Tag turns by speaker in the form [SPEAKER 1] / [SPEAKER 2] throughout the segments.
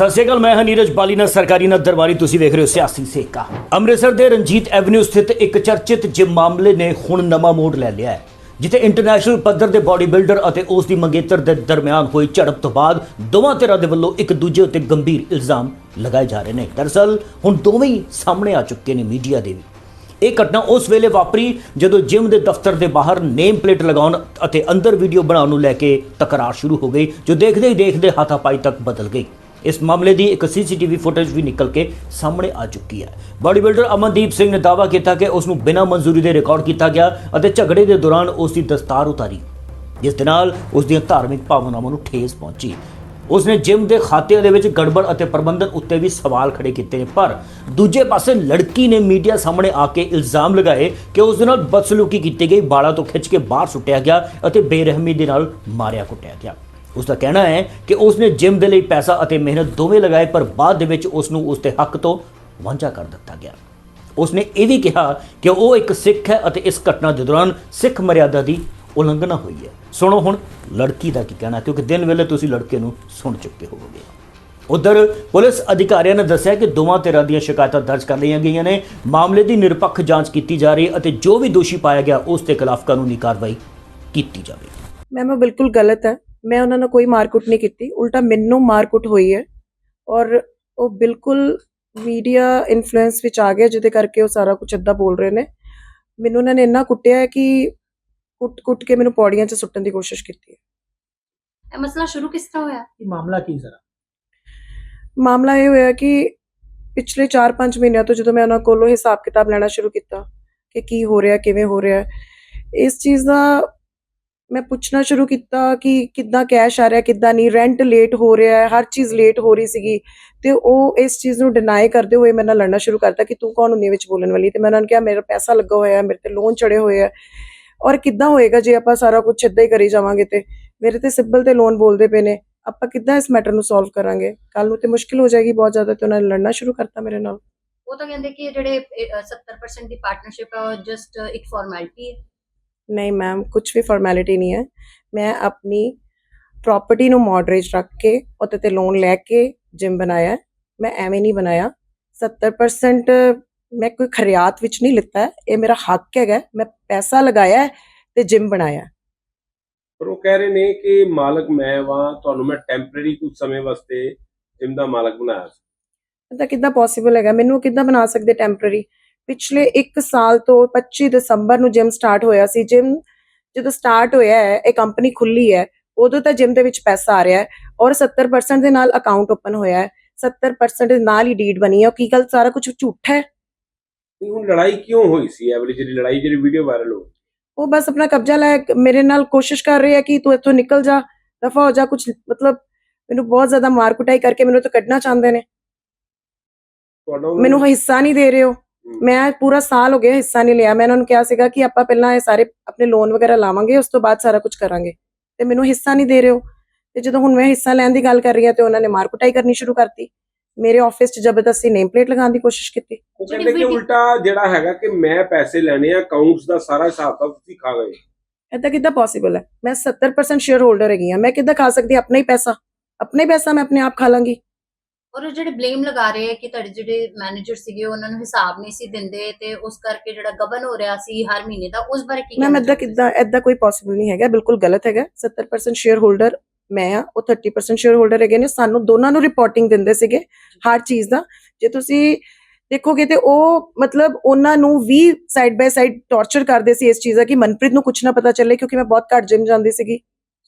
[SPEAKER 1] ਸਤਿ ਸ਼੍ਰੀ ਅਕਾਲ, ਮੈਂ ਹਾਂ ਨੀਰਜ ਬਾਲੀਨਾ ਸਰਕਾਰੀ ਨਾ ਦਰਬਾਰੀ, ਤੁਸੀਂ ਵੇਖ ਰਹੇ ਹੋ ਸਿਆਸੀ ਸੇਕਾ। ਅੰਮ੍ਰਿਤਸਰ ਦੇ ਰਣਜੀਤ ਐਵਨਿਊ ਸਥਿਤ ਇੱਕ ਚਰਚਿਤ ਜਿਮ ਮਾਮਲੇ ਨੇ ਹੁਣ ਨਵਾਂ ਮੋੜ ਲੈ ਲਿਆ ਹੈ, ਜਿੱਥੇ ਇੰਟਰਨੈਸ਼ਨਲ ਪੱਧਰ ਦੇ ਬਾਡੀ ਬਿਲਡਰ ਅਤੇ ਉਸ ਦੀ ਮੰਗੇਤਰ ਦੇ ਦਰਮਿਆਨ ਹੋਈ ਝੜਪ ਤੋਂ ਬਾਅਦ ਦੋਵਾਂ ਧਿਰਾਂ ਦੇ ਵੱਲੋਂ ਇੱਕ ਦੂਜੇ ਉੱਤੇ ਗੰਭੀਰ ਇਲਜ਼ਾਮ ਲਗਾਏ ਜਾ ਰਹੇ ਨੇ। ਦਰਅਸਲ ਹੁਣ ਦੋਵੇਂ ਹੀ ਸਾਹਮਣੇ ਆ ਚੁੱਕੇ ਨੇ ਮੀਡੀਆ ਦੇ ਵੀ। ਇਹ ਘਟਨਾ ਉਸ ਵੇਲੇ ਵਾਪਰੀ ਜਦੋਂ ਜਿਮ ਦੇ ਦਫ਼ਤਰ ਦੇ ਬਾਹਰ ਨੇਮ ਪਲੇਟ ਲਗਾਉਣ ਅਤੇ ਅੰਦਰ ਵੀਡੀਓ ਬਣਾਉਣ ਨੂੰ ਲੈ ਕੇ ਤਕਰਾਰ ਸ਼ੁਰੂ ਹੋ ਗਈ, ਜੋ ਦੇਖਦੇ ਹੀ ਦੇਖਦੇ ਹਾਥਾਪਾਈ ਤੱਕ ਬਦਲ ਗਈ। ਇਸ ਮਾਮਲੇ ਦੀ ਇੱਕ ਸੀਸੀਟੀਵੀ ਫੁਟੇਜ ਵੀ ਨਿਕਲ ਕੇ ਸਾਹਮਣੇ ਆ ਚੁੱਕੀ ਹੈ। ਬਾਡੀ ਬਿਲਡਰ ਅਮਨਦੀਪ ਸਿੰਘ ਨੇ ਦਾਅਵਾ ਕੀਤਾ ਕਿ ਉਸ ਨੂੰ ਬਿਨਾਂ ਮਨਜ਼ੂਰੀ ਦੇ ਰਿਕਾਰਡ ਕੀਤਾ ਗਿਆ ਅਤੇ ਝਗੜੇ ਦੇ ਦੌਰਾਨ ਉਸ ਦੀ ਦਸਤਾਰ ਉਤਾਰੀ, ਜਿਸ ਦੇ ਨਾਲ ਉਸ ਦੀਆਂ ਧਾਰਮਿਕ ਭਾਵਨਾਵਾਂ ਨੂੰ ਠੇਸ ਪਹੁੰਚੀ। ਉਸਨੇ ਜਿਮ ਦੇ ਖਾਤਿਆਂ ਦੇ ਵਿੱਚ ਗੜਬੜ ਅਤੇ ਪ੍ਰਬੰਧਨ ਉੱਤੇ ਵੀ ਸਵਾਲ ਖੜੇ ਕੀਤੇ ਨੇ, ਪਰ ਦੂਜੇ ਪਾਸੇ ਲੜਕੀ ਨੇ ਮੀਡੀਆ ਸਾਹਮਣੇ ਆ ਕੇ ਇਲਜ਼ਾਮ ਲਗਾਏ ਕਿ ਉਸ ਦੇ ਨਾਲ ਬਦਸਲੂਕੀ ਕੀਤੀ ਗਈ ਬਾਲਾਂ ਤੋਂ ਖਿੱਚ ਕੇ ਬਾਹਰ ਸੁੱਟਿਆ ਗਿਆ ਅਤੇ ਬੇਰਹਿਮੀ ਦੇ ਨਾਲ ਮਾਰਿਆ ਕੁੱਟਿਆ ਗਿਆ। ਉਸ ਦਾ ਕਹਿਣਾ ਹੈ ਕਿ ਉਸਨੇ ਜਿਮ ਦੇ ਲਈ ਪੈਸਾ ਅਤੇ ਮਿਹਨਤ ਦੋਵੇਂ ਲਗਾਏ, ਪਰ ਬਾਅਦ ਦੇ ਵਿੱਚ ਉਸ ਨੂੰ ਉਸ ਦੇ ਹੱਕ ਤੋਂ ਵਾਂਝਾ ਕਰ ਦਿੱਤਾ ਗਿਆ। ਉਸਨੇ ਇਹ ਵੀ ਕਿਹਾ ਕਿ ਉਹ ਇੱਕ ਸਿੱਖ ਹੈ ਅਤੇ ਇਸ ਘਟਨਾ ਦੇ ਦੌਰਾਨ ਸਿੱਖ ਮਰਿਆਦਾ ਦੀ ਉਲੰਘਣਾ ਹੋਈ ਹੈ। ਸੁਣੋ ਹੁਣ ਲੜਕੀ ਦਾ ਕੀ ਕਹਿਣਾ, ਕਿਉਂਕਿ ਦਿਨ ਵੇਲੇ ਤੁਸੀਂ ਲੜਕੇ ਨੂੰ ਸੁਣ ਚੁੱਕੇ ਹੋਵੋਗੇ। ਉਧਰ ਪੁਲਿਸ ਅਧਿਕਾਰੀਆਂ ਨੇ ਦੱਸਿਆ ਕਿ ਦੋਵਾਂ ਧਿਰਾਂ ਦੀਆਂ ਸ਼ਿਕਾਇਤਾਂ ਦਰਜ ਕਰ ਲਈਆਂ ਗਈਆਂ ਨੇ। ਮਾਮਲੇ ਦੀ ਨਿਰਪੱਖ ਜਾਂਚ ਕੀਤੀ ਜਾ ਰਹੀ ਹੈ ਅਤੇ ਜੋ ਵੀ ਦੋਸ਼ੀ ਪਾਇਆ ਗਿਆ, ਉਸ ਦੇ ਖਿਲਾਫ ਕਾਨੂੰਨੀ ਕਾਰਵਾਈ ਕੀਤੀ ਜਾਵੇਗੀ।
[SPEAKER 2] ਮੈਮ ਉਹ ਬਿਲਕੁਲ ਗਲਤ ਹੈ। ਮੈਂ ਉਹਨਾਂ ਨਾਲ ਕੋਈ ਮਾਰਕੁੱਟ ਨਹੀਂ ਕੀਤੀ ਉਲਟਾ ਮੈਨੂੰ ਮਾਰਕੁੱਟ ਹੋਈ ਹੈ ਔਰ ਉਹ ਬਿਲਕੁਲ ਮੀਡੀਆ ਇਨਫਲੂਐਂਸ ਵਿੱਚ ਆ ਗਿਆ ਜਿਹਦੇ ਕਰਕੇ ਉਹ ਸਾਰਾ ਕੁਝ ਏਦਾਂ ਬੋਲ ਰਹੇ ਨੇ। ਮੈਨੂੰ ਉਹਨਾਂ ਨੇ ਇੰਨਾ ਕੁੱਟਿਆ ਹੈ ਕਿ ਕੁੱਟ-ਕੁੱਟ ਕੇ ਮੈਨੂੰ ਪੌੜੀਆਂ 'ਚ ਸੁੱਟਣ ਦੀ ਕੋਸ਼ਿਸ਼ ਕੀਤੀ ਹੈ।
[SPEAKER 3] ਇਹ ਮਸਲਾ ਸ਼ੁਰੂ ਕਿਸ ਤਰ੍ਹਾਂ ਹੋਇਆ?
[SPEAKER 4] ਇਹ ਮਾਮਲਾ ਕੀ ਜ਼ਰਾ
[SPEAKER 2] ਮਾਮਲਾ ਇਹ ਹੋਇਆ ਕਿ ਪਿਛਲੇ 4-5 ਮਹੀਨਿਆਂ ਤੋਂ ਜਦੋਂ ਮੈਂ ਉਹਨਾਂ ਕੋਲੋਂ ਹਿਸਾਬ ਕਿਤਾਬ ਲੈਣਾ ਸ਼ੁਰੂ ਕੀਤਾ ਕਿ ਕੀ ਹੋ ਰਿਹਾ ਕਿਵੇਂ ਹੋ ਰਿਹਾ ਇਸ ਚੀਜ਼ ਦਾ ਮੈਂ ਪੁੱਛਣਾ ਸ਼ੁਰੂ ਕੀਤਾ ਕਿ ਕਿੱਦਾਂ ਕੈਸ਼ ਆ ਰਿਹਾ, ਕਿੱਦਾਂ ਨਹੀਂ ਰੈਂਟ ਲੇਟ ਹੋ ਰਿਹਾ ਹੈ, ਹਰ ਚੀਜ਼ ਲੇਟ ਹੋ ਰਹੀ ਸੀਗੀ ਤੇ ਉਹ ਇਸ ਚੀਜ਼ ਨੂੰ ਡਿਨਾਈ ਕਰਦੇ ਹੋਏ ਮੇਰੇ ਨਾਲ ਲੜਨਾ ਸ਼ੁਰੂ ਕਰਤਾ ਕਿ ਤੂੰ ਕੌਣ ਹੁੰਦੀ ਵਿੱਚ ਬੋਲਣ ਵਾਲੀ? ਤੇ ਮੈਂ ਉਹਨਾਂ ਨੂੰ ਕਿਹਾ, ਮੇਰਾ ਪੈਸਾ ਲੱਗਾ ਹੋਇਆ ਹੈ, ਮੇਰੇ ਤੇ ਲੋਨ ਚੜੇ ਹੋਏ ਆ ਔਰ ਕਿੱਦਾਂ ਹੋਏਗਾ ਜੇ ਆਪਾਂ ਸਾਰਾ ਕੁਝ ਇੱਦਾਂ ਹੀ ਕਰੀ ਜਾਵਾਂਗੇ ਤੇ? ਮੇਰੇ ਤੇ ਸਿਬਲ ਤੇ ਲੋਨ ਬੋਲਦੇ ਪਏ ਨੇ, ਆਪਾਂ ਕਿੱਦਾਂ ਇਸ ਮੈਟਰ ਨੂੰ ਸੋਲਵ ਕਰਾਂਗੇ? ਕੱਲ ਨੂੰ ਤੇ ਮੁਸ਼ਕਿਲ ਹੋ ਜਾਏਗੀ ਬਹੁਤ ਜ਼ਿਆਦਾ ਤੇ ਉਹਨਾਂ ਨੇ ਲੜਨਾ ਸ਼ੁਰੂ ਕਰਤਾ ਮੇਰੇ ਨਾਲ।
[SPEAKER 3] ਉਹ ਤਾਂ ਕਹਿੰਦੇ ਕਿ ਜਿਹੜੇ 70% ਦੀ ਪਾਰਟਨਰਸ਼ਿਪ ਹੈ ਉਹ ਜਸਟ ਇੱਕ ਫਾਰਮੈਲਿਟੀ ਹੈ।
[SPEAKER 2] ਨਹੀਂ ਮੈਮ ਕੁਝ ਵੀ ਫਾਰਮੈਲਿਟੀ ਨਹੀਂ ਹੈ ਮੈਂ ਆਪਣੀ ਪ੍ਰਾਪਰਟੀ ਨੂੰ ਮੋਡਰੇਜ ਰੱਖ ਕੇ ਉਹਦੇ ਤੇ ਲੋਨ ਲੈ ਕੇ ਜਿਮ ਬਣਾਇਆ। ਮੈਂ ਐਵੇਂ ਨਹੀਂ ਬਣਾਇਆ 70% ਮੈਂ ਕੋਈ ਖਰਿਆਤ ਵਿੱਚ ਨਹੀਂ ਲਿੱਤਾ। ਇਹ ਮੇਰਾ ਹੱਕ ਹੈਗਾ। ਮੈਂ ਪੈਸਾ ਲਗਾਇਆ ਤੇ ਜਿਮ ਬਣਾਇਆ।
[SPEAKER 5] ਪਰ ਉਹ ਕਹਿ ਰਹੇ ਨੇ ਕਿ ਮਾਲਕ ਮੈਂ ਵਾਂ ਤੁਹਾਨੂੰ ਮੈਂ ਟੈਂਪਰੇਰੀ ਕੁਝ ਸਮੇਂ ਵਾਸਤੇ ਜਿਮ ਦਾ ਮਾਲਕ ਬਣਾਇਆ ਸੀ
[SPEAKER 2] ਤਾਂ ਕਿੱਦਾਂ ਪੋਸੀਬਲ ਹੈਗਾ ਮੈਨੂੰ ਕਿੱਦਾਂ ਬਣਾ ਸਕਦੇ ਟੈਂਪਰੇਰੀ ਪਿਛਲੇ 1 ਸਾਲ ਤੋਂ 25 ਦਸੰਬਰ ਨੂੰ ਜਿਮ ਸਟਾਰਟ ਹੋਇਆ ਸੀ। ਜਿਮ ਜਦੋਂ ਸਟਾਰਟ ਹੋਇਆ ਹੈ ਇਹ ਕੰਪਨੀ ਖੁੱਲੀ ਹੈ ਉਦੋਂ ਤਾਂ ਜਿਮ ਦੇ ਵਿੱਚ ਪੈਸਾ ਆ ਰਿਹਾ ਹੈ ਔਰ 70% ਦੇ ਨਾਲ ਅਕਾਊਂਟ ਓਪਨ ਹੋਇਆ ਹੈ। 70% ਦੇ ਨਾਲ ਹੀ ਡੀਡ ਬਣੀ ਹੈ। ਉਹ ਕੀ ਗੱਲ ਸਾਰਾ ਕੁਝ ਝੂਠਾ ਹੈ?
[SPEAKER 5] ਹੁਣ ਲੜਾਈ ਕਿਉਂ ਹੋਈ ਸੀ? ਐਵਲੀ ਜਿਹੜੀ ਲੜਾਈ ਜਿਹੜੀ ਵੀਡੀਓ ਵਾਇਰਲ ਹੋ
[SPEAKER 2] ਉਹ ਬਸ ਆਪਣਾ ਕਬਜ਼ਾ ਲੈ ਮੇਰੇ ਨਾਲ ਕੋਸ਼ਿਸ਼ ਕਰ ਰਹੀ ਹੈ ਕਿ ਤੂੰ ਇੱਥੋਂ ਨਿਕਲ ਜਾ ਦਫਾ ਹੋ ਜਾ ਕੁਝ ਮਤਲਬ ਮੈਨੂੰ ਬਹੁਤ ਜ਼ਿਆਦਾ ਮਾਰ ਕੁਟਾਈ ਕਰਕੇ ਮੈਨੂੰ ਤਾਂ ਕੱਢਣਾ ਚਾਹੁੰਦੇ ਨੇ। ਮੈਨੂੰ ਹਿੱਸਾ ਨਹੀਂ ਦੇ ਰਹੇ ਹੋ ਮੈਂ ਪੂਰਾ ਸਾਲ ਹੋ ਗਿਆ ਹਿੱਸਾ ਨਹੀਂ ਲਿਆ। ਮੈਂ ਉਹਨਾਂ ਨੂੰ ਕਿਹਾ ਸੀਗਾ ਕਿ ਆਪਾਂ ਪਹਿਲਾਂ ਇਹ ਸਾਰੇ ਆਪਣੇ ਲੋਨ ਵਗੈਰਾ ਲਾਵਾਂਗੇ ਉਸ ਤੋਂ ਬਾਅਦ ਸਾਰਾ ਕੁਝ ਕਰਾਂਗੇ। ਤੇ ਮੈਨੂੰ ਹਿੱਸਾ ਨਹੀਂ ਦੇ ਰਹੇ ਹੋ ਤੇ ਜਦੋਂ ਹੁਣ ਮੈਂ ਹਿੱਸਾ ਲੈਣ ਦੀ ਗੱਲ ਕਰ ਰਹੀ ਹਾਂ ਤੇ ਉਹਨਾਂ ਨੇ ਮਾਰ ਕੁਟਾਈ ਕਰਨੀ ਸ਼ੁਰੂ ਕਰਤੀ। ਮੇਰੇ ਆਫਿਸ 'ਚ ਜ਼ਬਰਦਸਤੀ ਨੇਮ ਪਲੇਟ ਲਗਾਉਣ ਦੀ ਕੋਸ਼ਿਸ਼ ਕੀਤੀ।
[SPEAKER 5] ਉਹ ਕਹਿੰਦੇ ਕਿ ਉਲਟਾ ਜਿਹੜਾ ਹੈਗਾ ਕਿ ਮੈਂ ਪੈਸੇ ਲੈਣੇ ਆ ਅਕਾਊਂਟਸ ਦਾ ਸਾਰਾ ਹਿਸਾਬ ਤਾਂ ਤੁਸੀਂ ਖਾ ਗਏ।
[SPEAKER 2] ਏਦਾਂ ਕਿੱਦਾਂ ਪੋਸੀਬਲ ਹੈ? ਮੈਂ 70% ਸ਼ੇਅਰ ਹੋਲਡਰ ਹੈਗੀ ਹਾਂ। ਮੈਂ ਕਿੱਦਾਂ ਖਾ ਸਕਦੀ ਆਪਣਾ ਹੀ ਪੈਸਾ। ਆਪਣਾ ਹੀ ਪੈਸਾ ਮੈਂ ਆਪਣੇ ਆਪ ਖਾ ਲਾਂਗੀ।
[SPEAKER 3] ਔਰ ਉਹ ਜਿਹੜੇ ਬਲੇਮ ਲਗਾ ਰਹੇ ਹੈ ਕਿ ਤੁਹਾਡੇ ਜਿਹੜੇ ਮੈਨੇਜਰ ਸੀਗੇ ਉਹਨਾਂ ਨੂੰ ਹਿਸਾਬ ਨਹੀਂ ਸੀ ਦਿੰਦੇ ਤੇ ਉਸ ਕਰਕੇ ਜਿਹੜਾ ਗਬਨ ਹੋ ਰਿਹਾ ਸੀ ਹਰ ਮਹੀਨੇ ਦਾ ਉਸ ਬਾਰੇ ਕੀ
[SPEAKER 2] ਮੈਮ
[SPEAKER 3] ਚਾਹੋਗੇ?
[SPEAKER 2] ਕਿੱਦਾਂ ਏਦਾਂ ਕੋਈ ਪੋਸੀਬਲ ਨਹੀਂ ਹੈਗਾ ਬਿਲਕੁਲ ਗਲਤ ਹੈਗਾ 70% ਸ਼ੇਅਰ ਹੋਲਡਰ ਮੈਂ ਆ ਉਹ 30% ਸ਼ੇਅਰ ਹੋਲਡਰ ਹੈਗੇ ਨੇ ਸਾਨੂੰ ਦੋਨਾਂ ਨੂੰ ਰਿਪੋਰਟਿੰਗ ਦਿੰਦੇ ਸੀਗੇ ਹਰ ਚੀਜ਼ ਦਾ ਜੇ ਤੁਸੀਂ ਦੇਖੋਗੇ ਤੇ ਉਹ ਮਤਲਬ ਉਹਨਾਂ ਨੂੰ ਵੀ ਸਾਈਡ ਬਾਈ ਸਾਈਡ ਟੌਰਚਰ ਕਰਦੇ ਸੀ ਇਸ ਚੀਜ਼ ਦਾ ਕਿ ਮਨਪ੍ਰੀਤ ਨੂੰ ਕੁਝ ਨਾ ਪਤਾ ਚੱਲੇ ਕਿਉਂਕਿ ਮੈਂ ਬਹੁਤ ਘੱਟ ਜਿਮ ਜਾਂਦੀ ਸੀਗੀ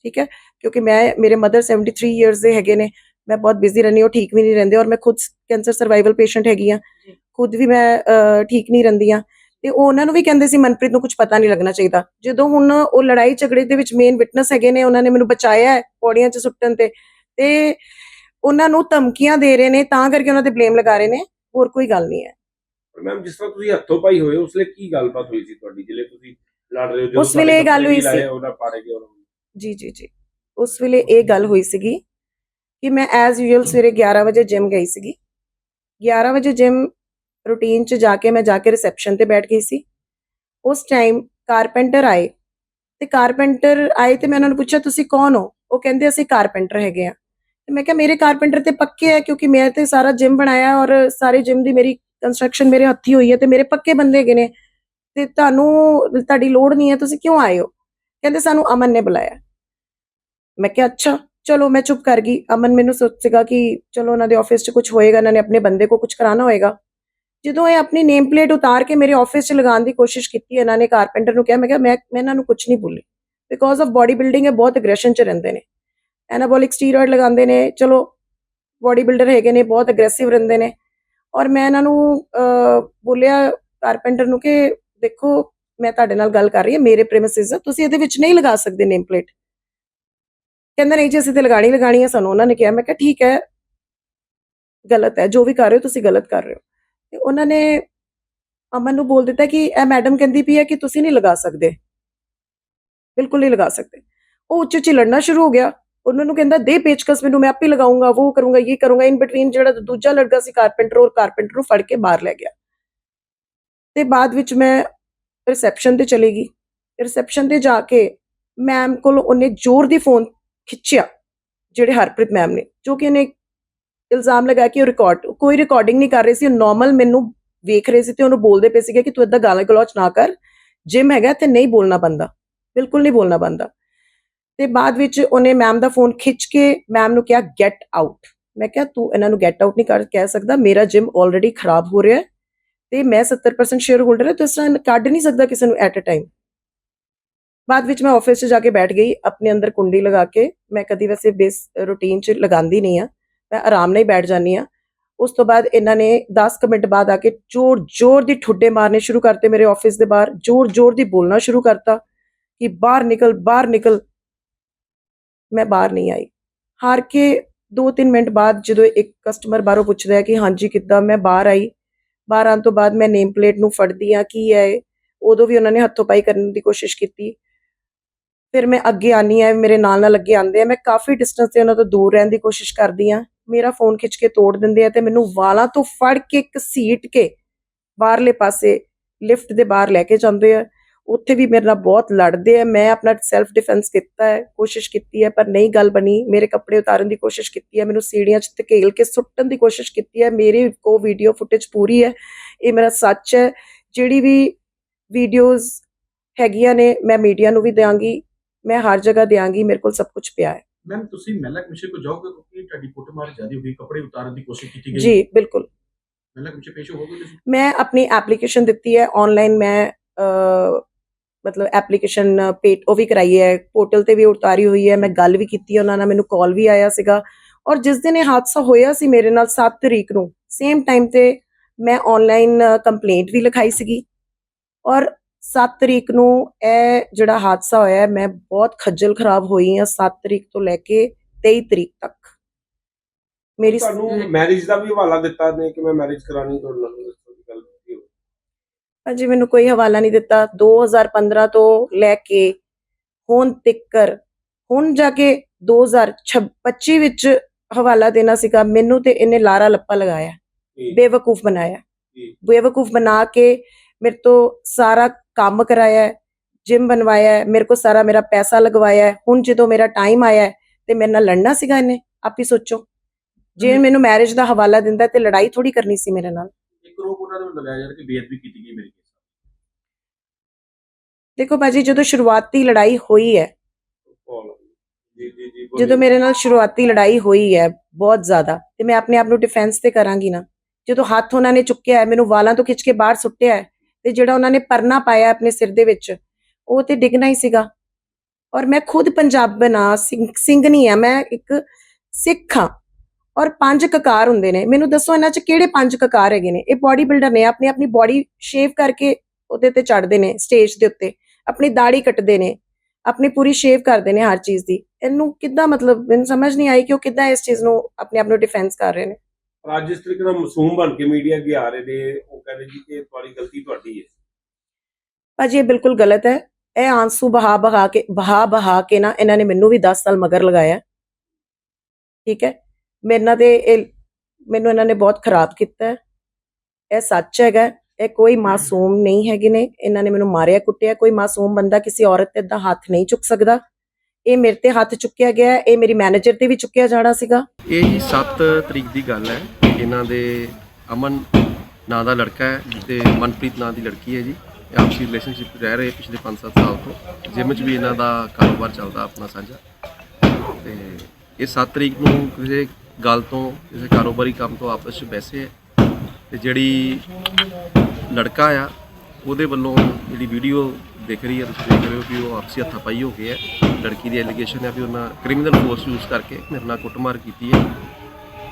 [SPEAKER 2] ਠੀਕ ਹੈ ਕਿਉਂਕਿ ਮੈਂ ਮੇਰੇ ਮਦਰ 73 ਇਅਰਸ ਦੇ ਹੈਗੇ ਨੇ ਮੈਂ ਬਹੁਤ ਬਿਜ਼ੀ ਰਹਿੰਦੀ ਹਾਂ ਉਹ ਠੀਕ ਵੀ ਨਹੀਂ ਰਹਿੰਦੇ ਔਰ ਮੈਂ ਖੁਦ ਕੈਂਸਰ ਸਰਵਾਈਵਲ ਪੇਸ਼ੈਂਟ ਹੈਗੀ ਆ। ਖੁਦ ਵੀ ਮੈਂ ਠੀਕ ਨਹੀਂ ਰਹਿੰਦੀ ਆ ਤੇ ਉਹ ਉਹਨਾਂ ਨੂੰ ਵੀ ਕਹਿੰਦੇ ਸੀ ਮਨਪ੍ਰੀਤ ਨੂੰ ਕੁਝ ਪਤਾ ਨਹੀਂ ਲੱਗਣਾ ਚਾਹੀਦਾ। ਜਦੋਂ ਹੁਣ ਉਹ ਲੜਾਈ ਝਗੜੇ ਦੇ ਵਿੱਚ ਮੇਨ ਵਿਟਨੈਸ ਹੈਗੇ ਨੇ ਉਹਨਾਂ ਨੇ ਮੈਨੂੰ ਬਚਾਇਆ ਹੈ ਪੌੜੀਆਂ 'ਚ ਸੁੱਟਣ ਤੇ। ਤੇ ਉਹਨਾਂ ਨੂੰ ਧਮਕੀਆਂ ਦੇ ਰਹੇ ਨੇ ਤਾਂ ਕਰਕੇ ਉਹਨਾਂ ਤੇ ਬਲੇਮ ਲਗਾ ਰਹੇ ਨੇ ਹੋਰ ਕੋਈ ਗੱਲ ਨਹੀਂ ਹੈ।
[SPEAKER 5] ਪਰ ਮੈਮ ਜਿਸ ਤਰ੍ਹਾਂ ਤੁਸੀਂ ਹੱਥੋਂ ਪਾਈ ਹੋਏ ਉਸ ਲਈ ਕੀ ਗੱਲਬਾਤ ਹੋਈ ਸੀ ਤੁਹਾਡੀ? ਜਿਹੜੇ ਤੁਸੀਂ ਲੜ ਰਹੇ ਹੋ ਜਦੋਂ
[SPEAKER 2] ਉਸ ਵੇਲੇ ਇਹ ਗੱਲ ਹੋਈ ਸੀ।
[SPEAKER 5] ਉਹਨਾਂ ਪਾੜੇ ਗਏ ਉਹਨਾਂ ਨੂੰ।
[SPEAKER 2] ਜੀ ਜੀ ਜੀ। ਉਸ ਵੇਲੇ ਇਹ ਗੱਲ ਹੋਈ ਸੀਗੀ ਕਿ ਮੈਂ ਐਜ਼ ਯੂਜੂਅਲ ਸਵੇਰੇ 11 ਵਜੇ ਜਿਮ ਗਈ ਸੀਗੀ। 11 ਵਜੇ ਜਿਮ ਰੂਟੀਨ 'ਚ ਜਾ ਕੇ ਮੈਂ ਜਾ ਕੇ ਰਿਸੈਪਸ਼ਨ ਤੇ ਬੈਠ ਗਈ ਸੀ। ਉਸ ਟਾਈਮ ਕਾਰਪੈਂਟਰ ਆਏ। ਤੇ ਕਾਰਪੈਂਟਰ ਆਏ ਤੇ ਮੈਂ ਉਹਨਾਂ ਨੂੰ ਪੁੱਛਿਆ, ਤੁਸੀਂ ਕੌਣ ਹੋ? ਉਹ ਕਹਿੰਦੇ, ਅਸੀਂ ਕਾਰਪੈਂਟਰ ਹੈਗੇ ਆ ਤੇ ਮੈਂ ਕਿਹਾ, ਮੇਰੇ ਕਾਰਪੈਂਟਰ ਤੇ ਪੱਕੇ ਹੈ ਕਿਉਂਕਿ ਮੈਂ ਤੇ ਸਾਰਾ ਜਿਮ ਬਣਾਇਆ ਔਰ ਸਾਰੇ ਜਿਮ ਦੀ ਮੇਰੀ ਕੰਸਟਰਕਸ਼ਨ ਮੇਰੇ ਹੱਥੀ ਹੋਈ ਹੈ ਤੇ ਮੇਰੇ ਪੱਕੇ ਬੰਦੇ ਹੈਗੇ ਨੇ। ਤੇ ਤੁਹਾਨੂੰ ਤੁਹਾਡੀ ਲੋੜ ਨਹੀਂ ਹੈ, ਤੁਸੀਂ ਕਿਉਂ ਆਏ ਹੋ? ਕਹਿੰਦੇ, ਸਾਨੂੰ ਅਮਨ ਨੇ ਬੁਲਾਇਆ। ਮੈਂ ਕਿਹਾ, ਅੱਛਾ। ਚਲੋ ਮੈਂ ਚੁੱਪ ਕਰ ਗਈ। ਅਮਨ ਮੈਨੂੰ ਸੋਚੇਗਾ ਕਿ ਚਲੋ ਉਹਨਾਂ ਦੇ ਆਫਿਸ 'ਚ ਕੁਝ ਹੋਏਗਾ ਇਹਨਾਂ ਨੇ ਆਪਣੇ ਬੰਦੇ ਕੋ ਕੁਝ ਕਰਾਣਾ ਹੋਏਗਾ। ਜਦੋਂ ਇਹ ਆਪਣੀ ਨੇਮ ਪਲੇਟ ਉਤਾਰ ਕੇ ਮੇਰੇ ਆਫਿਸ 'ਚ ਲਗਾਉਣ ਦੀ ਕੋਸ਼ਿਸ਼ ਕੀਤੀ, ਇਹਨਾਂ ਨੇ ਕਾਰਪੈਂਟਰ ਨੂੰ ਕਿਹਾ, ਮੈਂ ਕਿਹਾ, ਮੈਂ ਮੈਂ ਇਹਨਾਂ ਨੂੰ ਕੁਝ ਨਹੀਂ ਬੋਲੀ। ਬਿਕੋਜ਼ ਆਫ ਬਾਡੀ ਬਿਲਡਿੰਗ ਇਹ ਬਹੁਤ ਐਗਰੈਸ਼ਨ 'ਚ ਰਹਿੰਦੇ ਨੇ। ਐਨਾਬੋਲਿਕ ਸਟੀਰੋਇਡ ਲਗਾਉਂਦੇ ਨੇ, ਚਲੋ ਬਾਡੀ ਬਿਲਡਰ ਹੈਗੇ ਨੇ, ਬਹੁਤ ਐਗਰੈਸਿਵ ਰਹਿੰਦੇ ਨੇ। ਔਰ ਮੈਂ ਇਹਨਾਂ ਨੂੰ ਬੋਲਿਆ ਕਾਰਪੈਂਟਰ ਨੂੰ ਕਿ ਦੇਖੋ, ਮੈਂ ਤੁਹਾਡੇ ਨਾਲ ਗੱਲ ਕਰ ਰਹੀ ਹਾਂ, ਮੇਰੇ ਪ੍ਰੈਮਿਸਿਸ ਆ, ਤੁਸੀਂ ਇਹਦੇ ਵਿੱਚ ਨਹੀਂ ਲਗਾ ਸਕਦੇ ਨੇਮ ਪਲੇਟ ਕਹਿੰਦਾ ਨਹੀਂ ਜੀ ਅਸੀਂ ਤੇ ਲਗਾਣੀ ਲਗਾਣੀ ਹੈ ਸਾਨੂੰ ਉਹਨਾਂ ਨੇ ਕਿਹਾ। ਮੈਂ ਕਿਹਾ, ਠੀਕ ਹੈ। ਗਲਤ ਹੈ। ਜੋ ਵੀ ਕਰ ਰਹੇ ਹੋ, ਤੁਸੀਂ ਗਲਤ ਕਰ ਰਹੇ ਹੋ। ਤੇ ਉਹਨਾਂ ਨੇ ਅਮਨ ਨੂੰ ਬੋਲ ਦਿੱਤਾ ਕਿ ਇਹ ਮੈਡਮ ਕਹਿੰਦੀ ਪਈ ਹੈ ਕਿ ਤੁਸੀਂ ਨਹੀਂ ਲਗਾ ਸਕਦੇ। ਬਿਲਕੁਲ ਨਹੀਂ ਲਗਾ ਸਕਦੇ। ਉਹ ਉੱਚ ਉੱਚੀ ਲੜਨਾ ਸ਼ੁਰੂ ਹੋ ਗਿਆ। ਉਹਨਾਂ ਨੂੰ ਕਹਿੰਦਾ, ਦੇ ਪੇਚਕਸ ਮੈਨੂੰ, ਮੈਂ ਆਪੇ ਲਗਾਉਂਗਾ, ਉਹ ਕਰੂੰਗਾ, ਇਹ ਕਰੂੰਗਾ। ਇਨ ਬਿਟਵੀਨ ਜਿਹੜਾ ਦੂਜਾ ਲੜਕਾ ਸੀ ਕਾਰਪੈਂਟਰ ਔਰ ਕਾਰਪੈਂਟਰ ਨੂੰ ਫੜ ਕੇ ਬਾਹਰ ਲੈ ਗਿਆ। ਤੇ ਬਾਅਦ ਵਿੱਚ ਮੈਂ ਰਿਸੈਪਸ਼ਨ ਤੇ ਚਲੀ ਗਈ। ਰਿਸੈਪਸ਼ਨ ਤੇ ਜਾ ਕੇ ਮੈਮ ਕੋਲ ਉਹਨੇ ਜ਼ੋਰ ਦੀ ਫੋਨ ਖਿੱਚਿਆ ਜਿਹੜੇ ਹਰਪ੍ਰੀਤ ਮੈਮ ਨੇ, ਜੋ ਕਿ ਇਹਨੇ ਇਲਜ਼ਾਮ ਲਗਾ ਕੇ ਉਹ ਰਿਕਾਰਡ ਕੋਈ ਰਿਕਾਰਡਿੰਗ ਨਹੀਂ ਕਰ ਰਹੀ ਸੀ, ਉਹ ਨਾਰਮਲ ਮੈਨੂੰ ਵੇਖ ਰਹੇ ਸੀ ਤੇ ਉਹਨੂੰ ਬੋਲਦੇ ਪਏ ਸੀਗੇ ਕਿ ਤੂੰ ਏਦਾਂ ਗਾਲਾਂ ਗਲੋਚ ਨਾ ਕਰ ਜਿਮ ਹੈਗਾ ਤੇ ਨਹੀਂ ਬੋਲਣਾ ਬੰਦਾ, ਬਿਲਕੁਲ ਨਹੀਂ ਬੋਲਣਾ ਬੰਦਾ। ਤੇ ਬਾਅਦ ਵਿੱਚ ਉਹਨੇ ਮੈਮ ਦਾ ਫੋਨ ਖਿੱਚ ਕੇ ਮੈਮ ਨੂੰ ਕਿਹਾ ਗੈਟ ਆਊਟ ਮੈਂ ਕਿਹਾ, ਤੂੰ ਇਹਨਾਂ ਨੂੰ ਗੈਟ ਆਊਟ ਨਹੀਂ ਕਰ, ਕਹਿ ਸਕਦਾ, ਮੇਰਾ ਜਿਮ ਆਲਰੇਡੀ ਖਰਾਬ ਹੋ ਰਿਹਾ ਹੈ ਤੇ ਮੈਂ 70% ਸ਼ੇਅਰ ਹੋਲਡਰ ਹਾਂ, ਤੇ ਇਸ ਤਰ੍ਹਾਂ ਕੱਢ ਨਹੀਂ ਸਕਦਾ ਕਿਸੇ ਨੂੰ ਐਟ ਅ ਟਾਈਮ ਬਾਅਦ ਵਿੱਚ ਮੈਂ ਆਫਿਸ 'ਚ ਜਾ ਕੇ ਬੈਠ ਗਈ, ਆਪਣੇ ਅੰਦਰ ਕੁੰਡੀ ਲਗਾ ਕੇ। ਮੈਂ ਕਦੀ ਵੈਸੇ ਬੇਸ ਰੂਟੀਨ 'ਚ ਲਗਾਉਂਦੀ ਨਹੀਂ ਆ ਮੈਂ ਆਰਾਮ ਨਾਲ ਹੀ ਬੈਠ ਜਾਂਦੀ ਆ ਉਸ ਤੋਂ ਬਾਅਦ ਇਹਨਾਂ ਨੇ 10 ਕੁ ਮਿੰਟ ਬਾਅਦ ਆ ਕੇ ਜ਼ੋਰ ਜ਼ੋਰ ਦੀ ਠੁੱਡੇ ਮਾਰਨੇ ਸ਼ੁਰੂ ਕਰਤੇ ਮੇਰੇ ਆਫਿਸ ਦੇ ਬਾਹਰ। ਜ਼ੋਰ ਜ਼ੋਰ ਦੀ ਬੋਲਣਾ ਸ਼ੁਰੂ ਕਰਤਾ ਕਿ ਬਾਹਰ ਨਿਕਲ ਬਾਹਰ ਨਿਕਲ। ਮੈਂ ਬਾਹਰ ਨਹੀਂ ਆਈ। ਹਾਰ ਕੇ 2-3 ਮਿੰਟ ਬਾਅਦ ਜਦੋਂ ਇੱਕ ਕਸਟਮਰ ਬਾਹਰੋਂ ਪੁੱਛਦਾ ਹੈ ਕਿ ਹਾਂਜੀ, ਕਿੱਦਾਂ? ਮੈਂ ਬਾਹਰ ਆਈ। ਬਾਹਰ ਆਉਣ ਤੋਂ ਬਾਅਦ ਮੈਂ ਨੇਮ ਪਲੇਟ ਨੂੰ ਫੜਦੀ ਆ ਕੀ ਹੈ ਉਦੋਂ ਵੀ ਉਹਨਾਂ ਨੇ ਹੱਥੋਂ ਪਾਈ ਕਰਨ ਦੀ ਕੋਸ਼ਿਸ਼ ਕੀਤੀ। ਫਿਰ ਮੈਂ ਅੱਗੇ ਆਨੀ ਆ ਮੇਰੇ ਨਾਲ ਨਾਲ ਅੱਗੇ ਆਂਦੇ ਆ। ਮੈਂ ਕਾਫੀ ਡਿਸਟੈਂਸ ਤੇ ਉਹਨਾਂ ਤੋਂ ਦੂਰ ਰਹਿਣ ਦੀ ਕੋਸ਼ਿਸ਼ ਕਰਦੀ ਆ ਮੇਰਾ ਫੋਨ ਖਿੱਚ ਕੇ ਤੋੜ ਦਿੰਦੇ ਆ ਤੇ ਮੈਨੂੰ ਵਾਲਾਂ ਤੋਂ ਫੜ ਕੇ ਘਸੀਟ ਕੇ ਬਾਹਰਲੇ ਪਾਸੇ ਲਿਫਟ ਦੇ ਬਾਹਰ ਲੈ ਕੇ ਜਾਂਦੇ ਆ। ਉੱਥੇ ਵੀ ਮੇਰੇ ਨਾਲ ਬਹੁਤ ਲੜਦੇ ਆ। ਮੈਂ ਆਪਣਾ ਸੈਲਫ ਡਿਫੈਂਸ ਕੀਤਾ ਹੈ, ਕੋਸ਼ਿਸ਼ ਕੀਤੀ ਹੈ, ਪਰ ਨਹੀਂ ਗੱਲ ਬਣੀ। ਮੇਰੇ ਕੱਪੜੇ ਉਤਾਰਨ ਦੀ ਕੋਸ਼ਿਸ਼ ਕੀਤੀ ਹੈ, ਮੈਨੂੰ ਸੀੜੀਆਂ 'ਚ ਧਕੇਲ ਕੇ ਸੁੱਟਣ ਦੀ ਕੋਸ਼ਿਸ਼ ਕੀਤੀ ਹੈ। ਮੇਰੀ ਕੋ ਵੀਡੀਓ ਫੁਟੇਜ ਪੂਰੀ ਹੈ। ਇਹ ਮੇਰਾ ਸੱਚ ਹੈ। ਜਿਹੜੀ ਵੀ ਵੀਡੀਓਜ਼ ਹੈਗੀਆਂ ਨੇ, ਮੈਂ ਮੀਡੀਆ ਨੂੰ ਵੀ ਦਿਆਂਗੀ। ਮੈਂ ਹਰ ਜਗ੍ਹਾ ਦਿਆਂਗੀ ਮੇਰੇ ਕੋਲ ਸਭ ਕੁਝ ਪਿਆ ਹੈ।
[SPEAKER 4] ਮੈਮ ਤੁਸੀਂ ਮਹਿਲਾ ਕਮਿਸ਼ਨ ਕੋ ਜਾਓਗੇ ਕਿਉਂਕਿ ਤੁਹਾਡੀ ਕੁੱਟਮਾਰ ਜ਼ਿਆਦਾ ਹੋਈ ਕੱਪੜੇ ਉਤਾਰਨ ਦੀ ਕੋਸ਼ਿਸ਼ ਕੀਤੀ ਗਈ।
[SPEAKER 2] ਜੀ ਬਿਲਕੁਲ।
[SPEAKER 4] ਮਹਿਲਾ ਕਮਿਸ਼ਨ ਪੇਸ਼ ਹੋਗੇ ਤੁਸੀਂ?
[SPEAKER 2] ਮੈਂ ਆਪਣੀ ਐਪਲੀਕੇਸ਼ਨ ਦਿੱਤੀ ਹੈ ਆਨਲਾਈਨ ਮੈਂ ਮਤਲਬ ਐਪਲੀਕੇਸ਼ਨ ਪੇਟ ਉਹ ਵੀ ਕਰਾਈ ਹੈ ਪੋਰਟਲ ਤੇ ਵੀ ਉਤਾਰੀ ਹੋਈ ਹੈ ਮੈਂ ਗੱਲ ਵੀ ਕੀਤੀ ਹੈ ਉਹਨਾਂ ਨਾਲ ਮੈਨੂੰ ਕਾਲ ਵੀ ਆਇਆ ਸੀਗਾ। ਔਰ ਜਿਸ ਦਿਨ ਇਹ ਹਾਦਸਾ ਹੋਇਆ ਸੀ ਮੇਰੇ ਨਾਲ 7 ਤਰੀਕ ਨੂੰ ਸੇਮ ਟਾਈਮ ਤੇ ਮੈਂ ਆਨਲਾਈਨ ਕੰਪਲੇਂਟ ਵੀ ਲਿਖਾਈ ਸੀਗੀ। ਔਰ 7 ਤਰੀਕ ਨੂੰ ਇਹ ਜਿਹੜਾ ਹਾਦਸਾ ਹੋਇਆ ਮੈਂ ਬਹੁਤ ਖੱਜਲ ਖਰਾਬ ਹੋਈ ਹਾਂ 7 ਤਰੀਕ ਤੋਂ ਲੈ ਕੇ 23 ਤਰੀਕ ਤੱਕ। ਮੇਰੀ
[SPEAKER 5] ਤੁਹਾਨੂੰ ਮੈਰਿਜ ਦਾ ਵੀ ਹਵਾਲਾ ਦਿੱਤਾ ਨੇ ਕਿ ਮੈਂ ਮੈਰਿਜ ਕਰਾਣੀ ਤੁਹਾਡੇ ਨਾਲ।
[SPEAKER 2] ਅਜੇ ਮੈਨੂੰ ਕੋਈ ਹਵਾਲਾ ਨਹੀਂ ਦਿੱਤਾ। 2015 ਤੋਂ ਲੈ ਕੇ ਹੁਣ ਤੱਕਰ ਹੁਣ ਜਾ ਕੇ 2025 ਵਿੱਚ ਹਵਾਲਾ ਦੇਣਾ ਸੀਗਾ। ਮੈਨੂੰ ਤੇ ਇਹਨੇ ਲਾਰਾ ਲੱਪਾ ਲਗਾਇਆ ਬੇਵਕੂਫ ਬਣਾਇਆ। ਬੇਵਕੂਫ ਬਣਾ ਕੇ ਮੇਰੇ ਤੋਂ ਸਾਰਾ ਕੰਮ ਕਰਾਇਆ ਹੈ ਜਿਮ ਬਣਵਾਇਆ ਹੈ ਮੇਰੇ ਕੋ ਸਾਰਾ ਮੇਰਾ ਪੈਸਾ ਲਗਵਾਇਆ ਹੈ ਹੁਣ ਜਦੋਂ ਮੇਰਾ ਟਾਈਮ ਆਇਆ ਹੈ ਤੇ ਮੇਰੇ ਨਾਲ ਲੜਨਾ ਸੀਗਾ ਇਹਨੇ ਆਪ ਹੀ ਸੋਚੋ। ਜੇ ਮੈਨੂੰ ਮੈਰਿਜ ਦਾ ਹਵਾਲਾ ਦਿੰਦਾ ਤੇ ਲੜਾਈ ਥੋੜੀ ਕਰਨੀ ਸੀ ਮੇਰੇ ਨਾਲ।
[SPEAKER 4] ਇੱਕ ਰੋਕ ਉਹਨਾਂ ਦੇ ਵੱਲੋਂ ਲਗਾਇਆ ਜਾ ਰਿਹਾ ਕਿ ਬੇਅਦਬੀ ਕੀਤੀ ਗਈ ਮੇਰੇ ਕੇਸ
[SPEAKER 2] ਦੇਖੋ ਬਾਜੀ ਜਦੋਂ ਸ਼ੁਰੂਆਤੀ ਲੜਾਈ ਹੋਈ ਹੈ। ਜਦੋਂ ਮੇਰੇ ਨਾਲ ਸ਼ੁਰੂਆਤੀ ਲੜਾਈ ਹੋਈ ਹੈ ਬਹੁਤ ਜ਼ਿਆਦਾ ਤੇ ਮੈਂ ਆਪਣੇ ਆਪ ਨੂੰ ਡਿਫੈਂਸ ਤੇ ਕਰਾਂਗੀ ਨਾ। ਜਦੋਂ ਹੱਥ ਉਹਨਾਂ ਨੇ ਚੁੱਕਿਆ ਹੈ ਮੈਨੂੰ ਵਾਲਾਂ ਤੋਂ ਖਿੱਚ ਕੇ ਬਾਹਰ ਸੁੱਟਿਆ ਹੈ ਤੇ ਜਿਹੜਾ ਉਹਨਾਂ ਨੇ ਪਰਨਾ ਪਾਇਆ ਆਪਣੇ ਸਿਰ ਦੇ ਵਿੱਚ, ਉਹ ਤੇ ਡਿੱਗਣਾ ਹੀ ਸੀਗਾ। ਔਰ ਮੈਂ ਖੁਦ ਪੰਜਾਬਣ ਸਿੰਘ ਨਹੀਂ ਆ, ਮੈਂ ਇੱਕ ਸਿੱਖ ਹਾਂ। ਔਰ ਪੰਜ ਕਕਾਰ ਹੁੰਦੇ ਨੇ। ਮੈਨੂੰ ਦੱਸੋ ਇਹਨਾਂ ਚ ਕਿਹੜੇ ਪੰਜ ਕਕਾਰ ਹੈਗੇ ਨੇ? ਇਹ ਬਾਡੀ ਬਿਲਡਰ ਨੇ, ਆਪਣੀ ਆਪਣੀ ਬਾਡੀ ਸ਼ੇਵ ਕਰਕੇ ਉਹਦੇ ਤੇ ਚੜਦੇ ਨੇ ਸਟੇਜ ਦੇ ਉੱਤੇ। ਆਪਣੀ ਦਾੜੀ ਕੱਟਦੇ ਨੇ, ਆਪਣੀ ਪੂਰੀ ਸ਼ੇਵ ਕਰਦੇ ਨੇ ਹਰ ਚੀਜ਼ ਦੀ। ਇਹਨੂੰ ਕਿੱਦਾਂ ਮਤਲਬ, ਮੈਨੂੰ ਸਮਝ ਨਹੀਂ ਆਈ ਕਿ ਉਹ ਕਿੱਦਾਂ ਇਸ ਚੀਜ਼ ਨੂੰ ਆਪਣੇ ਆਪ ਨੂੰ ਡਿਫੈਂਸ ਕਰ ਰਹੇ ਨੇ।
[SPEAKER 5] ਪਰ ਅੱਜ ਇਸ ਤਰੀਕੇ ਨਾਲ ਮਾਸੂਮ ਬਣ ਕੇ ਮੀਡੀਆ ਅੱਗੇ ਆ ਰਹੇ ਨੇ, ਉਹ ਕਹਿੰਦੇ ਜੀ ਕਿ ਤੁਹਾਡੀ ਗਲਤੀ ਤੁਹਾਡੀ ਹੈ।
[SPEAKER 2] ਭਾਜੀ, ਇਹ ਬਿਲਕੁਲ ਗਲਤ ਹੈ। ਇਹ ਆਂਸੂ ਬਹਾ ਬਹਾ ਕੇ, ਬਹਾ ਬਹਾ ਕੇ ਨਾ ਇਹਨਾਂ ਨੇ ਮੈਨੂੰ ਵੀ 10 ਸਾਲ ਮਗਰ ਲਗਾਇਆ। ਠੀਕ ਹੈ? ਮੇਰੇ ਨਾਲ ਤੇ ਇਹ, ਮੈਨੂੰ ਇਹਨਾਂ ਨੇ ਬਹੁਤ ਖਰਾਬ ਕੀਤਾ। ਹੈ ਇਹ ਸੱਚ ਹੈਗਾ। ਇਹ ਕੋਈ ਮਾਸੂਮ ਨਹੀਂ ਹੈਗੇ ਨੇ। ਇਹਨਾਂ ਨੇ ਮੈਨੂੰ ਮਾਰਿਆ, ਕੁੱਟਿਆ। ਕੋਈ ਮਾਸੂਮ ਬੰਦਾ ਕਿਸੇ ਔਰਤ ਤੇ ਏਦਾਂ ਹੱਥ ਨਹੀਂ ਚੁੱਕ ਸਕਦਾ। ਇਹ ਮੇਰੇ ਤੇ ਹੱਥ ਚੁੱਕਿਆ ਗਿਆ ਇਹ ਮੇਰੀ ਮੈਨੇਜਰ ਤੇ ਵੀ ਚੁੱਕਿਆ ਜਾਣਾ ਸੀਗਾ।
[SPEAKER 6] ਇਹ ਜੀ 7 ਤਰੀਕ ਦੀ ਗੱਲ ਹੈ। ਇਹਨਾਂ ਦੇ ਅਮਨ ਨਾਂ ਦਾ ਲੜਕਾ ਹੈ ਤੇ ਮਨਪ੍ਰੀਤ ਨਾਂ ਦੀ ਲੜਕੀ ਹੈ ਜੀ। ਇਹ ਆਪਸੀ ਰਿਲੇਸ਼ਨਸ਼ਿਪ ਰਹਿ ਰਹੇ ਪਿਛਲੇ 5-7 ਸਾਲ ਤੋਂ। ਜਿਮ 'ਚ ਵੀ ਇਹਨਾਂ ਦਾ ਕਾਰੋਬਾਰ ਚੱਲਦਾ ਆਪਣਾ ਸਾਂਝਾ। ਤੇ ਇਹ 7 ਤਰੀਕ ਨੂੰ ਕਿਸੇ ਗੱਲ ਤੋਂ, ਕਿਸੇ ਕਾਰੋਬਾਰੀ ਕੰਮ ਤੋਂ ਆਪਸ 'ਚ ਬੈਸੇ ਹੈ। ਤੇ ਜਿਹੜੀ ਲੜਕਾ ਆ, ਉਹਦੇ ਵੱਲੋਂ ਜਿਹੜੀ ਵੀਡੀਓ ਦਿਖ ਰਹੀ ਹੈ ਤੁਸੀਂ ਦੇਖ ਰਹੇ ਹੋ ਕਿ ਉਹ ਆਪਸੀ ਹੱਥਾਪਾਈ ਹੋ ਗਏ ਹੈ। ਲੜਕੀ ਦੀ ਐਲੀਗੇਸ਼ਨ ਹੈ ਵੀ ਉਹਨਾਂ ਕ੍ਰਿਮੀਨਲ ਫੋਰਸ ਯੂਜ਼ ਕਰਕੇ ਮੇਰੇ ਨਾਲ ਕੁੱਟਮਾਰ ਕੀਤੀ ਹੈ।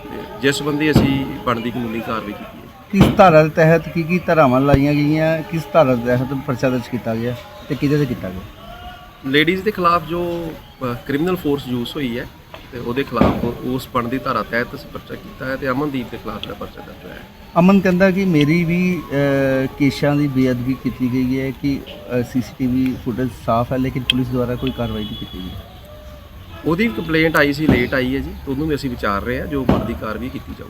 [SPEAKER 6] ਤੇ ਜਿਸ ਸੰਬੰਧੀ ਅਸੀਂ ਬਣਦੀ ਕਾਨੂੰਨੀ ਕਾਰਵਾਈ ਕੀਤੀ ਹੈ।
[SPEAKER 7] ਕਿਸ ਧਾਰਾ ਦੇ ਤਹਿਤ ਕੀ ਕੀ ਧਾਰਾਵਾਂ ਲਾਈਆਂ ਗਈਆਂ ਕਿਸ ਧਾਰਾ ਦੇ ਤਹਿਤ ਪਰਚਾ ਦਰਜ ਕੀਤਾ ਗਿਆ ਤੇ ਕਿਹਦੇ ਤੇ ਕੀਤਾ ਗਿਆ?
[SPEAKER 6] ਲੇਡੀਜ਼ ਦੇ ਖਿਲਾਫ ਜੋ ਕ੍ਰਿਮੀਨਲ ਫੋਰਸ ਯੂਜ਼ ਹੋਈ ਹੈ ਤੇ ਉਹਦੇ ਖਿਲਾਫ ਉਸ ਬਣਦੀ ਧਾਰਾ ਤਹਿਤ ਅਸੀਂ ਪਰਚਾ ਕੀਤਾ ਹੈ ਤੇ ਅਮਨਦੀਪ ਦੇ ਖਿਲਾਫ ਜਿਹੜਾ ਪਰਚਾ ਦਰਜ ਹੋਇਆ ਹੈ।
[SPEAKER 7] ਅਮਨ ਕਹਿੰਦਾ ਕਿ ਮੇਰੀ ਵੀ ਕੇਸਾਂ ਦੀ ਬੇਅਦਬੀ ਕੀਤੀ ਗਈ ਹੈ ਕਿ ਸੀਸੀਟੀਵੀ ਫੁਟੇਜ ਸਾਫ਼ ਹੈ ਲੇਕਿਨ ਪੁਲਿਸ ਦੁਆਰਾ ਕੋਈ ਕਾਰਵਾਈ ਨਹੀਂ ਕੀਤੀ ਗਈ।
[SPEAKER 6] ਉਹਦੀ ਕੰਪਲੇਂਟ ਆਈ ਸੀ ਲੇਟ ਆਈ ਹੈ ਜੀ ਉਹਨੂੰ ਵੀ ਅਸੀਂ ਵਿਚਾਰ ਰਹੇ ਹਾਂ ਜੋ ਬਣਦੀ ਕਾਰਵਾਈ ਕੀਤੀ ਜਾਊ।